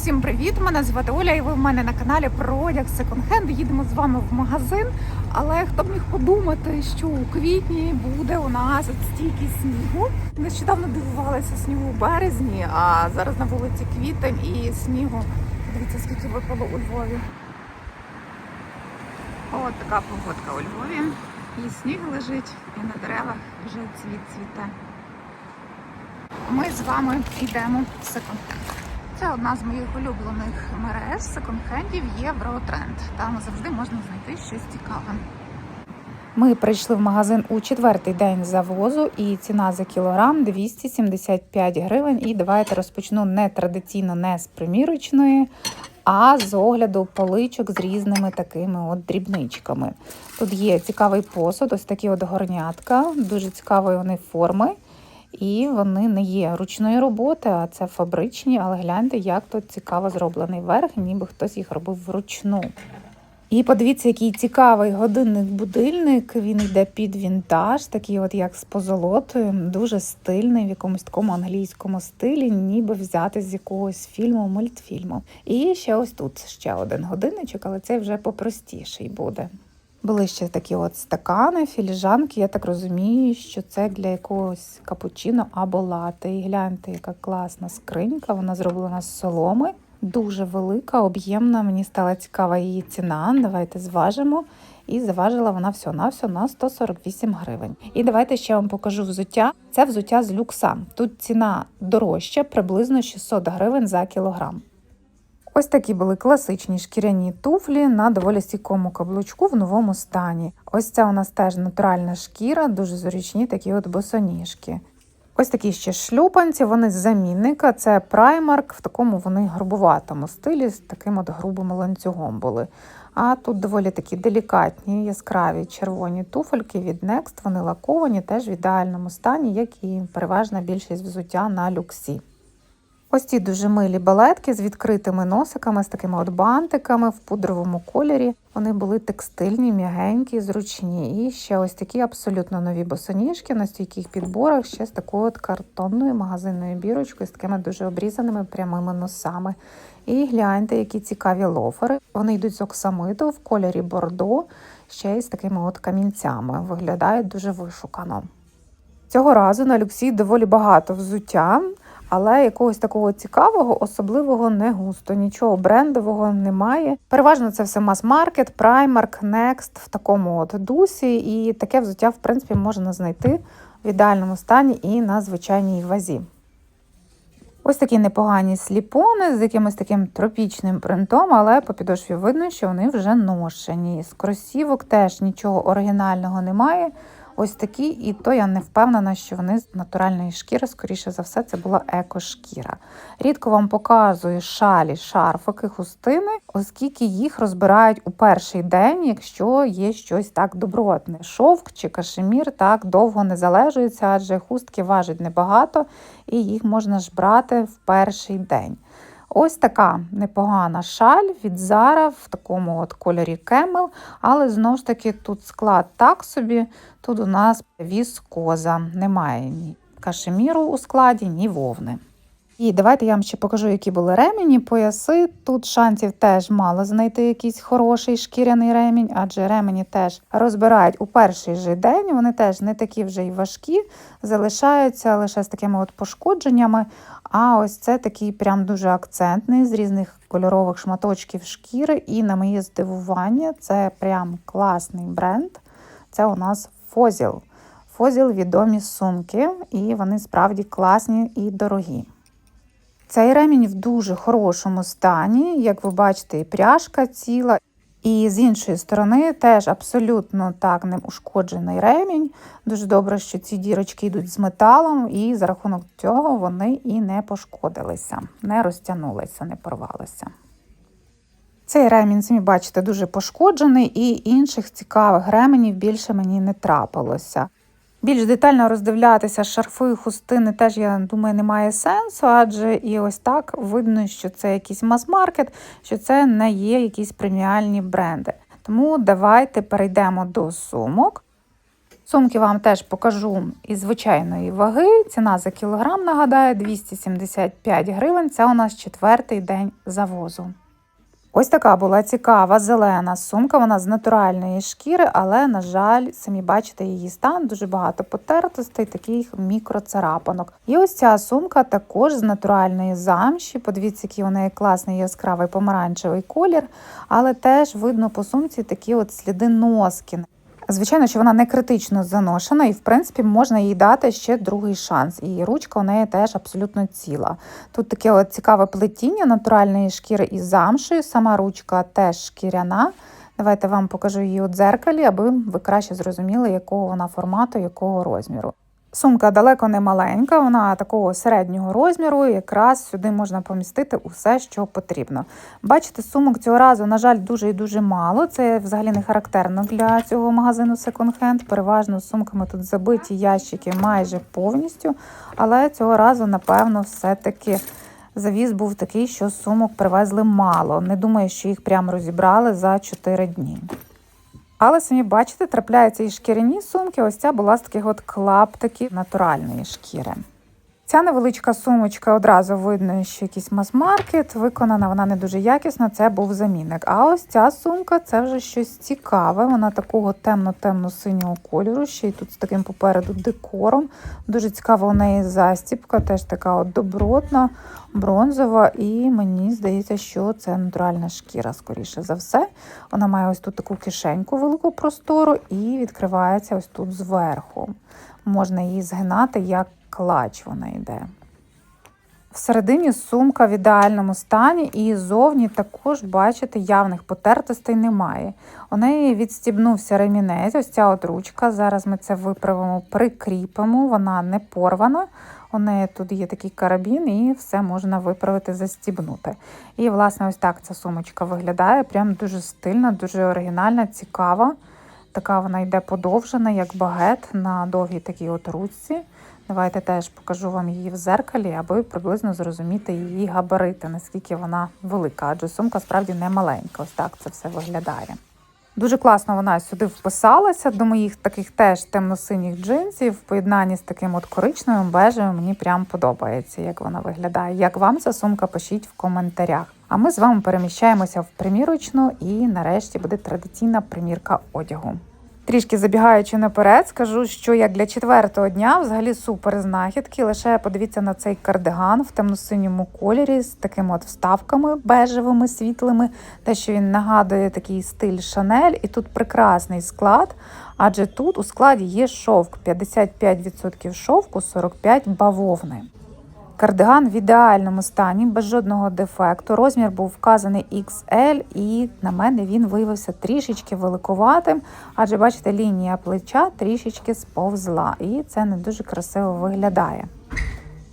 Усім привіт! Мене звати Оля, і ви в мене на каналі про одяг секонд-хенд. Їдемо з вами в магазин. Але хто б міг подумати, що у квітні буде у нас от стільки снігу. Нещодавно дивувалися снігу у березні, а зараз на вулиці квітень і снігу. Дивіться, скільки випало у Львові. От така погодка у Львові. І сніг лежить, і на деревах вже цвіт цвіте. Ми з вами йдемо в секонд-хенд. Це одна з моїх улюблених мереж секонд-хендів Євротренд. Там завжди можна знайти щось цікаве. Ми прийшли в магазин у четвертий день завозу, і ціна за кілограм 275 гривень. І давайте розпочну не традиційно, не з примірочної, а з огляду поличок з різними такими от дрібничками. Тут є цікавий посуд, ось такі от горнятка, дуже цікавої вони форми. І вони не є ручної роботи, а це фабричні, але гляньте, як тут цікаво зроблений верх, ніби хтось їх робив вручну. І подивіться, який цікавий годинник-будильник. Він йде під вінтаж, такий, от як з позолотою, дуже стильний, в якомусь такому англійському стилі, ніби взяти з якогось фільму, мультфільму. І ще ось тут ще один годинничок, але цей вже попростіший буде. Були ще такі от стакани, філіжанки. Я так розумію, що це для якогось капучино або лати. І гляньте, яка класна скринька. Вона зроблена з соломи. Дуже велика, об'ємна. Мені стала цікава її ціна. Давайте зважимо. І заважила вона всього на все на 148 гривень. І давайте ще вам покажу взуття. Це взуття з люкса. Тут ціна дорожча, приблизно 600 гривень за кілограм. Ось такі були класичні шкіряні туфлі на доволі стійкому каблучку в новому стані. Ось це у нас теж натуральна шкіра, дуже зручні такі от босоніжки. Ось такі ще шлюпанці, вони з замінника. Це праймарк, в такому вони грубуватому стилі, з таким от грубим ланцюгом були. А тут доволі такі делікатні, яскраві червоні туфельки від Next, вони лаковані, теж в ідеальному стані, як і переважна більшість взуття на люксі. Ось ці дуже милі балетки з відкритими носиками, з такими от бантиками в пудровому кольорі. Вони були текстильні, м'ягенькі, зручні. І ще ось такі абсолютно нові босоніжки на стійких підборах, ще з такою от картонною магазинною бірочкою, з такими дуже обрізаними прямими носами. І гляньте, які цікаві лофери. Вони йдуть з оксамиту в кольорі бордо, ще й з такими от камінцями. Виглядають дуже вишукано. Цього разу на люксі доволі багато взуття. Але якогось такого цікавого, особливого не густо, нічого брендового немає. Переважно це все мас-маркет, Primark, Next в такому от дусі, і таке взуття, в принципі, можна знайти в ідеальному стані і на звичайній вазі. Ось такі непогані сліпони з якимось таким тропічним принтом, але по підошві видно, що вони вже ношені. З кросівок теж нічого оригінального немає. Ось такі, і то я не впевнена, що вони з натуральної шкіри, скоріше за все, це була екошкіра. Рідко вам показую шалі, шарфики, хустини, оскільки їх розбирають у перший день, якщо є щось так добротне. Шовк чи кашемір так довго не залежуються, адже хустки важать небагато, і їх можна ж брати в перший день. Ось така непогана шаль від Zara в такому от кольорі кемел, але знову ж таки тут склад так собі. Тут у нас віскоза, немає ні кашеміру у складі, ні вовни. І давайте я вам ще покажу, які були ремені, пояси. Тут шансів теж мало знайти якийсь хороший шкіряний ремінь, адже ремені теж розбирають у перший же день. Вони теж не такі вже й важкі, залишаються лише з такими от пошкодженнями. А ось це такий прям дуже акцентний з різних кольорових шматочків шкіри. І на моє здивування, це прям класний бренд. Це у нас Фозіл. Фозіл відомі сумки, і вони справді класні і дорогі. Цей ремінь в дуже хорошому стані, як ви бачите, і пряжка ціла. І з іншої сторони теж абсолютно так не ушкоджений ремінь. Дуже добре, що ці дірочки йдуть з металом, і за рахунок цього вони і не пошкодилися, не розтягнулися, не порвалися. Цей ремінь, самі бачите, дуже пошкоджений, і інших цікавих ременів більше мені не трапилося. Більш детально роздивлятися шарфи, хустини теж, я думаю, немає сенсу, адже і ось так видно, що це якийсь мас-маркет, що це не є якісь преміальні бренди. Тому давайте перейдемо до сумок. Сумки вам теж покажу із звичайної ваги. Ціна за кілограм, нагадаю, 275 гривень. Це у нас четвертий день завозу. Ось така була цікава зелена сумка. Вона з натуральної шкіри, але, на жаль, самі бачите її стан, дуже багато потертостей, таких мікроцарапанок. І ось ця сумка також з натуральної замші. Подивіться, який у неї класний яскравий помаранчевий колір, але теж видно по сумці такі от сліди носки. Звичайно, що вона не критично заношена, і в принципі можна їй дати ще другий шанс. І ручка у неї теж абсолютно ціла. Тут таке от цікаве плетіння натуральної шкіри із замшею. Сама ручка теж шкіряна. Давайте вам покажу її у дзеркалі, аби ви краще зрозуміли, якого вона формату, якого розміру. Сумка далеко не маленька, вона такого середнього розміру, якраз сюди можна помістити усе, що потрібно. Бачите, сумок цього разу, на жаль, дуже і дуже мало. Це взагалі не характерно для цього магазину секонд-хенд. Переважно сумками тут забиті ящики майже повністю. Але цього разу, напевно, все-таки завіз був такий, що сумок привезли мало. Не думаю, що їх прямо розібрали за 4 дні. Але самі бачите, трапляються і шкіряні сумки. Ось ця була з таких от клаптиків натуральної шкіри. Ця невеличка сумочка одразу видно, що якийсь мас-маркет, виконана вона не дуже якісно, це був замінник. А ось ця сумка це вже щось цікаве. Вона такого темно-темно-синього кольору, ще й тут з таким попереду декором. Дуже цікава у неї застіпка, теж така от добротна, бронзова, і мені здається, що це натуральна шкіра, скоріше за все. Вона має ось тут таку кишеньку велику простору і відкривається ось тут зверху. Можна її згинати як клач вона йде. Всередині сумка в ідеальному стані, і зовні також, бачите, явних потертостей немає. У неї відстібнувся ремінець, ось ця от ручка. Зараз ми це виправимо, прикріпимо, вона не порвана. У неї тут є такий карабін, і все можна виправити, застібнути. І, власне, ось так ця сумочка виглядає. Прям дуже стильна, дуже оригінальна, цікава. Така вона йде подовжена, як багет на довгій такій от ручці. Давайте теж покажу вам її в зеркалі, аби приблизно зрозуміти її габарити, наскільки вона велика, адже сумка справді не маленька. Ось так це все виглядає. Дуже класно вона сюди вписалася до моїх таких теж темно-синіх джинсів. В поєднанні з таким от коричневим бежевим мені прям подобається, як вона виглядає. Як вам ця сумка, пишіть в коментарях. А ми з вами переміщаємося в примірочну і нарешті буде традиційна примірка одягу. Трішки забігаючи наперед, скажу, що як для четвертого дня взагалі супер знахідки. Лише подивіться на цей кардиган в темно-синьому кольорі з такими от вставками бежевими, світлими, те, що він нагадує такий стиль Шанель, і тут прекрасний склад. Адже тут у складі є шовк 55% шовку, 45% бавовни. Кардиган в ідеальному стані, без жодного дефекту. Розмір був вказаний XL, і на мене він виявився трішечки великуватим, адже бачите, лінія плеча трішечки сповзла, і це не дуже красиво виглядає.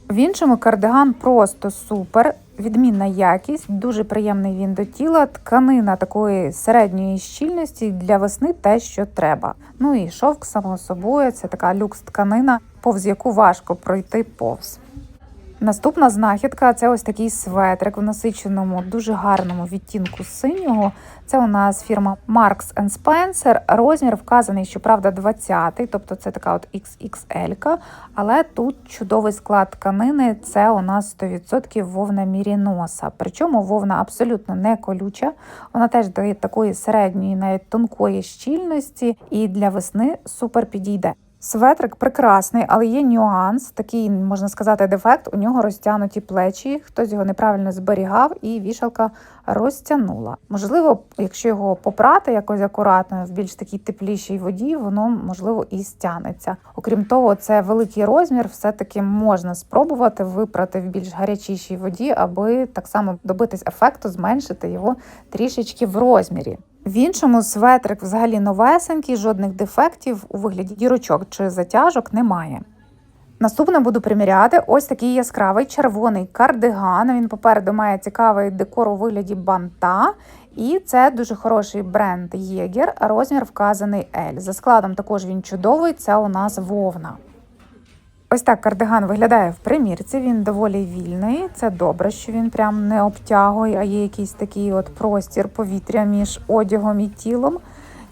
В іншому кардиган просто супер, відмінна якість, дуже приємний він до тіла, тканина такої середньої щільності для весни те, що треба. Ну і шовк, само собою, це така люкс тканина, повз яку важко пройти повз. Наступна знахідка це ось такий светрик в насиченому, дуже гарному відтінку синього. Це у нас фірма Marks Spencer. Розмір вказаний, щоправда, 20-й, тобто це така от XXL, але тут чудовий склад тканини. Це у нас 100% вовна міріноса. Причому вовна абсолютно не колюча. Вона теж дає такої середньої, навіть тонкої щільності, і для весни супер підійде. Светрик прекрасний, але є нюанс, такий можна сказати, дефект. У нього розтягнуті плечі, хтось його неправильно зберігав, і вішалка розтягнула. Можливо, якщо його попрати якось акуратно в більш такій теплішій воді, воно можливо і стягнеться. Окрім того, це великий розмір, все-таки можна спробувати випрати в більш гарячішій воді, аби так само добитись ефекту, зменшити його трішечки в розмірі. В іншому светрик взагалі новесенький, жодних дефектів у вигляді дірочок чи затяжок немає. Наступне буду приміряти ось такий яскравий червоний кардиган. Він попереду має цікавий декор у вигляді банта. І це дуже хороший бренд Єгер. Розмір вказаний L. За складом також він чудовий, це у нас вовна. Ось так кардиган виглядає в примірці. Він доволі вільний. Це добре, що він прям не обтягує, а є якийсь такий от простір повітря між одягом і тілом.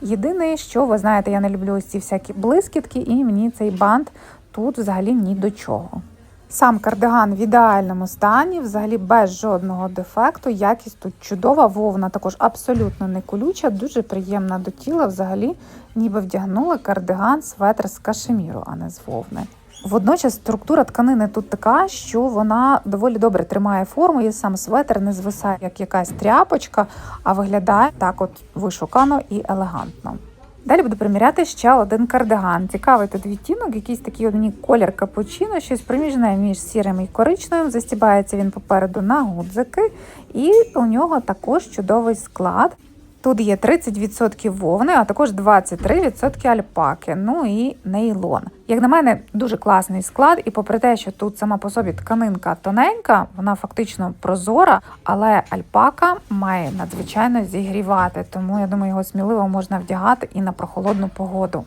Єдине, що ви знаєте, я не люблю ось ці всякі блискітки, і мені цей бант тут взагалі ні до чого. Сам кардиган в ідеальному стані, взагалі без жодного дефекту. Якість тут чудова, вовна також абсолютно не колюча, дуже приємна до тіла. Взагалі, ніби вдягнули кардиган светр з кашеміру, а не з вовни. Водночас структура тканини тут така, що вона доволі добре тримає форму, і сам светр не звисає як якась тряпочка, а виглядає так от вишукано і елегантно. Далі буду приміряти ще один кардиган. Цікавий тут відтінок, якийсь такий мені колір капучино, щось проміжне між сірим і коричневим. Застібається він попереду на гудзики, і у нього також чудовий склад. Тут є 30% вовни, а також 23% альпаки, ну і нейлон. Як на мене, дуже класний склад, і попри те, що тут сама по собі тканинка тоненька, вона фактично прозора, але альпака має надзвичайно зігрівати, тому я думаю, його сміливо можна вдягати і на прохолодну погоду.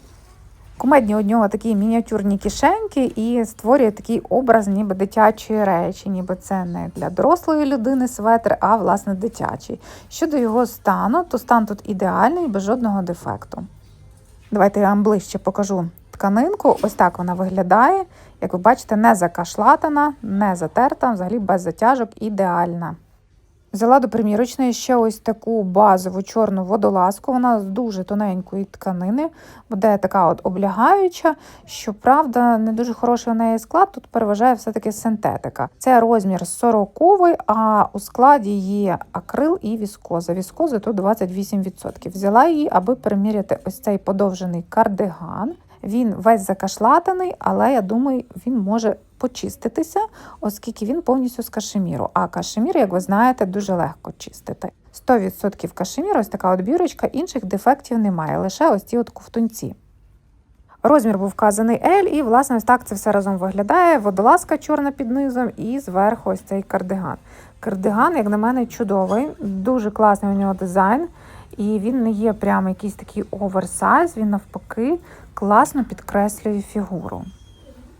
Кумедні у нього такі мініатюрні кишеньки і створює такий образ, ніби дитячої речі, ніби це не для дорослої людини светр, а власне дитячий. Щодо його стану, то стан тут ідеальний, без жодного дефекту. Давайте я вам ближче покажу тканинку. Ось так вона виглядає. Як ви бачите, не закашлатана, не затерта, взагалі без затяжок, ідеальна. Взяла до примірочної ще ось таку базову чорну водолазку. Вона з дуже тоненької тканини, буде така от облягаюча. Щоправда, не дуже хороший у неї склад. Тут переважає все-таки синтетика. Це розмір 40 а у складі є акрил і віскоза. Віскози тут 28%. Взяла її, аби приміряти ось цей подовжений кардиган. Він весь закашлатаний, але я думаю, він може почиститися, оскільки він повністю з кашеміру. А кашемір, як ви знаєте, дуже легко чистити. 100% кашемір, ось така от бірочка, інших дефектів немає, лише ось ці от ковтунці. Розмір був вказаний L, і, власне, ось так це все разом виглядає. Водолазка чорна під низом, і зверху ось цей кардиган. Кардиган, як на мене, чудовий, дуже класний у нього дизайн. І він не є прямо якийсь такий оверсайз, він навпаки класно підкреслює фігуру.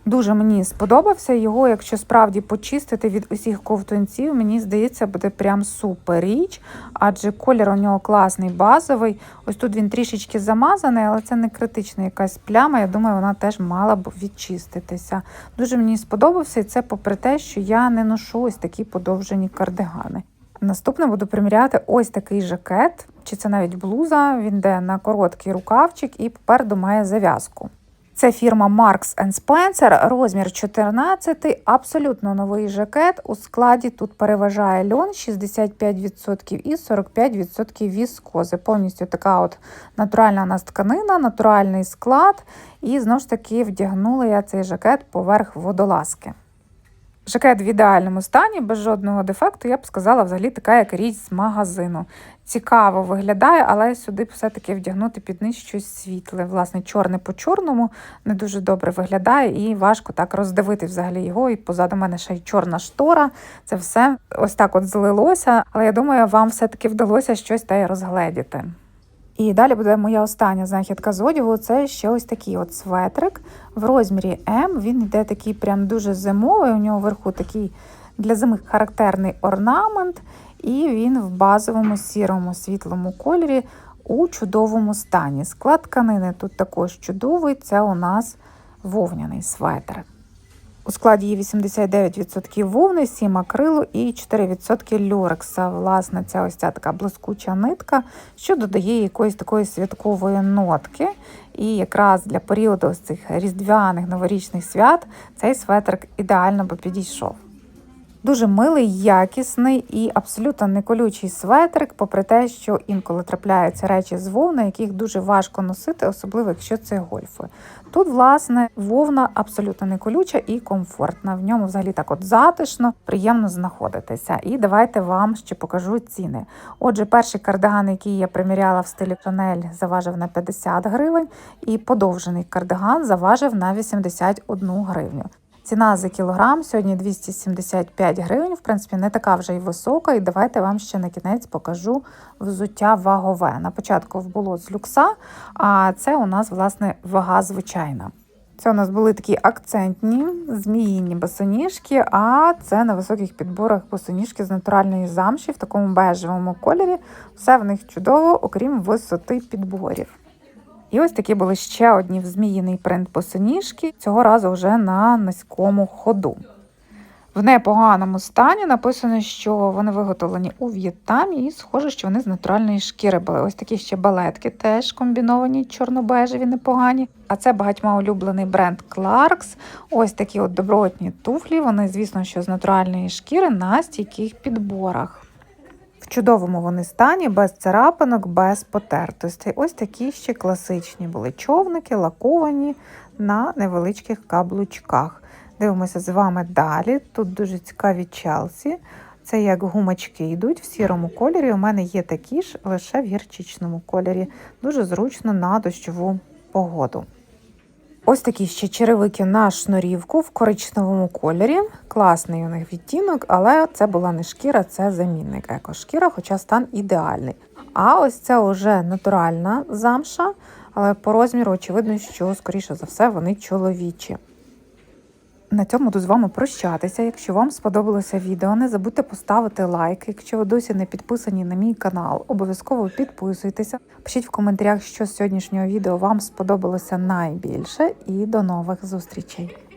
Дуже мені сподобався його, якщо справді почистити від усіх ковтунців, мені здається, буде прям супер річ, адже колір у нього класний, базовий. Ось тут він трішечки замазаний, але це не критична якась пляма. Я думаю, вона теж мала б відчиститися. Дуже мені сподобався, і це попри те, що я не ношу ось такі подовжені кардигани. Наступне буду приміряти ось такий жакет, чи це навіть блуза. Він йде на короткий рукавчик і попереду має зав'язку. Це фірма Marks Spencer, розмір 14, абсолютно новий жакет. У складі тут переважає льон 65% і 45% віскози. Повністю така от натуральна у нас тканина, натуральний склад. І знову ж таки вдягнула я цей жакет поверх водолазки. Жакет в ідеальному стані, без жодного дефекту, я б сказала, взагалі така як річ з магазину. Цікаво виглядає, але сюди все-таки вдягнути під низ щось світле. Власне, чорне по чорному не дуже добре виглядає і важко так роздивити взагалі його. І позаду мене ще й чорна штора. Це все ось так от злилося. Але я думаю, вам все-таки вдалося щось та й розгледіти. І далі буде моя остання знахідка з одягу. Це ще ось такий от светрик в розмірі М. Він йде такий прям дуже зимовий. У нього вверху такий для зими характерний орнамент, і він в базовому сірому світлому кольорі у чудовому стані. Склад тканини тут також чудовий. Це у нас вовняний светр. У складі є 89% вовни, 7 акрилу і 4% люрекса. Власне, ця ось ця така блискуча нитка, що додає якоїсь такої святкової нотки. І якраз для періоду ось цих різдвяних новорічних свят цей светрик ідеально би підійшов. Дуже милий, якісний і абсолютно не колючий светрик, попри те, що інколи трапляються речі з вовни, яких дуже важко носити, особливо якщо це гольфи. Тут, власне, вовна абсолютно не колюча і комфортна. В ньому взагалі так от затишно, приємно знаходитися. І давайте вам ще покажу ціни. Отже, перший кардиган, який я приміряла в стилі Chanel, заважив на 50 гривень, і подовжений кардиган заважив на 81 гривню. Ціна за кілограм сьогодні 275 гривень. В принципі, не така вже й висока. І давайте вам ще на кінець покажу взуття вагове. На початку було з люкса, а це у нас, власне, вага звичайна. Це у нас були такі акцентні зміїні босоніжки, а це на високих підборах босоніжки з натуральної замші в такому бежевому кольорі. Все в них чудово, окрім висоти підборів. І ось такі були ще одні в зміїний принт босоніжки, цього разу вже на низькому ходу. В непоганому стані написано, що вони виготовлені у В'єтнамі, і схоже, що вони з натуральної шкіри були. Ось такі ще балетки, теж комбіновані чорно-бежеві, непогані. А це багатьма улюблений бренд Clarks. Ось такі от добротні туфлі. Вони, звісно, що з натуральної шкіри на стійких підборах. Чудовому вони стані, без царапинок, без потертостей. Ось такі ще класичні були човники, лаковані на невеличких каблучках. Дивимося з вами далі. Тут дуже цікаві челсі. Це як гумачки йдуть в сірому кольорі. У мене є такі ж, лише в гірчичному кольорі. Дуже зручно на дощову погоду. Ось такі ще черевики на шнурівку в коричневому кольорі. Класний у них відтінок, але це була не шкіра, це замінник екошкіра, хоча стан ідеальний. А ось це вже натуральна замша, але по розміру очевидно, що, скоріше за все, вони чоловічі. На цьому буду з вами прощатися. Якщо вам сподобалося відео, не забудьте поставити лайк. Якщо ви досі не підписані на мій канал, обов'язково підписуйтеся. Пишіть в коментарях, що з сьогоднішнього відео вам сподобалося найбільше, і до нових зустрічей.